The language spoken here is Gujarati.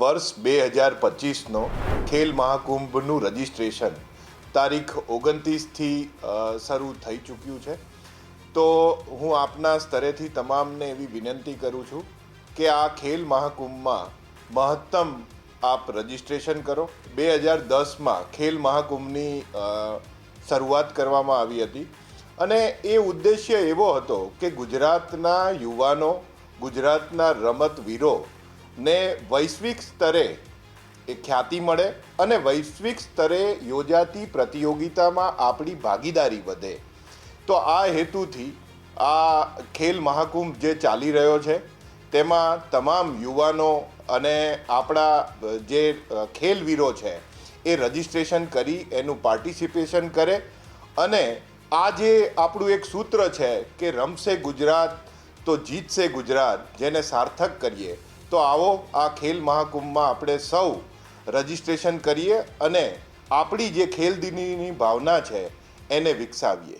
વર્ષ બે હજાર પચીસનો ખેલ મહાકુંભનું રજિસ્ટ્રેશન તારીખ ઓગણત્રીસથી શરૂ થઈ ચૂક્યું છે. તો હું આપના સ્તરેથી તમામને એવી વિનંતી કરું છું કે આ ખેલ મહાકુંભમાં મહત્તમ આપ રજિસ્ટ્રેશન કરો. બે હજાર દસમાં ખેલ મહાકુંભની શરૂઆત કરવામાં આવી હતી અને એ ઉદ્દેશ્ય એવો હતો કે ગુજરાતના યુવાનો, ગુજરાતના રમતવીરો ને વૈશ્વિક સ્તરે એ ખ્યાતિ મળે અને વૈશ્વિક સ્તરે યોજાતી પ્રતિયોગિતામાં આપણી ભાગીદારી વધે. તો આ હેતુથી આ ખેલ મહાકુંભ જે ચાલી રહ્યો છે, તેમાં તમામ યુવાનો અને આપણા જે ખેલવીરો છે, એ રજિસ્ટ્રેશન કરી, એનું પાર્ટિસિપેશન કરે અને આ જે આપણું એક સૂત્ર છે કે રમશે ગુજરાત તો જીતશે ગુજરાત, જેને સાર્થક કરીએ તો આવો, આ ખેલ મહાકુંભમાં આપણે સૌ રજિસ્ટ્રેશન કરીએ અને આપણી જે ખેલ ભાવના છે, એને વિકસાવીએ.